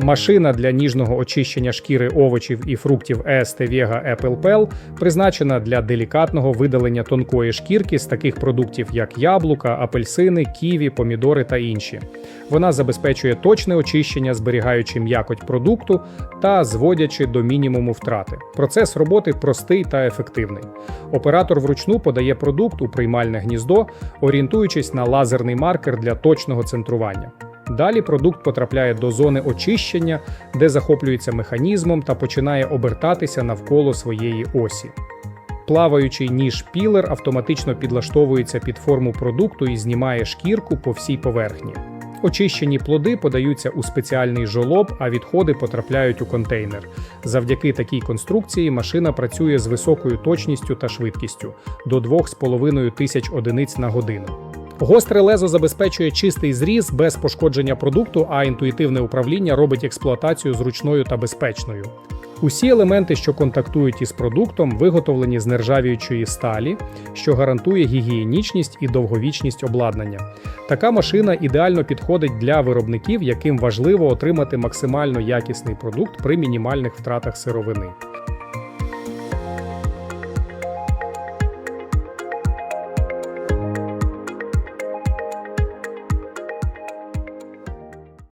Машина для ніжного очищення шкіри овочів і фруктів EST Vega Apple Pel призначена для делікатного видалення тонкої шкірки з таких продуктів, як яблука, апельсини, ківі, помідори та інші. Вона забезпечує точне очищення, зберігаючи м'якоть продукту та зводячи до мінімуму втрати. Процес роботи простий та ефективний. Оператор вручну подає продукт у приймальне гніздо, орієнтуючись на лазерний маркер для точного центрування. Далі продукт потрапляє до зони очищення, де захоплюється механізмом та починає обертатися навколо своєї осі. Плаваючий ніж пілер автоматично підлаштовується під форму продукту і знімає шкірку по всій поверхні. Очищені плоди подаються у спеціальний жолоб, а відходи потрапляють у контейнер. Завдяки такій конструкції машина працює з високою точністю та швидкістю до 2,5 тисяч одиниць на годину. Гостре лезо забезпечує чистий зріз без пошкодження продукту, а інтуїтивне управління робить експлуатацію зручною та безпечною. Усі елементи, що контактують із продуктом, виготовлені з нержавіючої сталі, що гарантує гігієнічність і довговічність обладнання. Така машина ідеально підходить для виробників, яким важливо отримати максимально якісний продукт при мінімальних втратах сировини.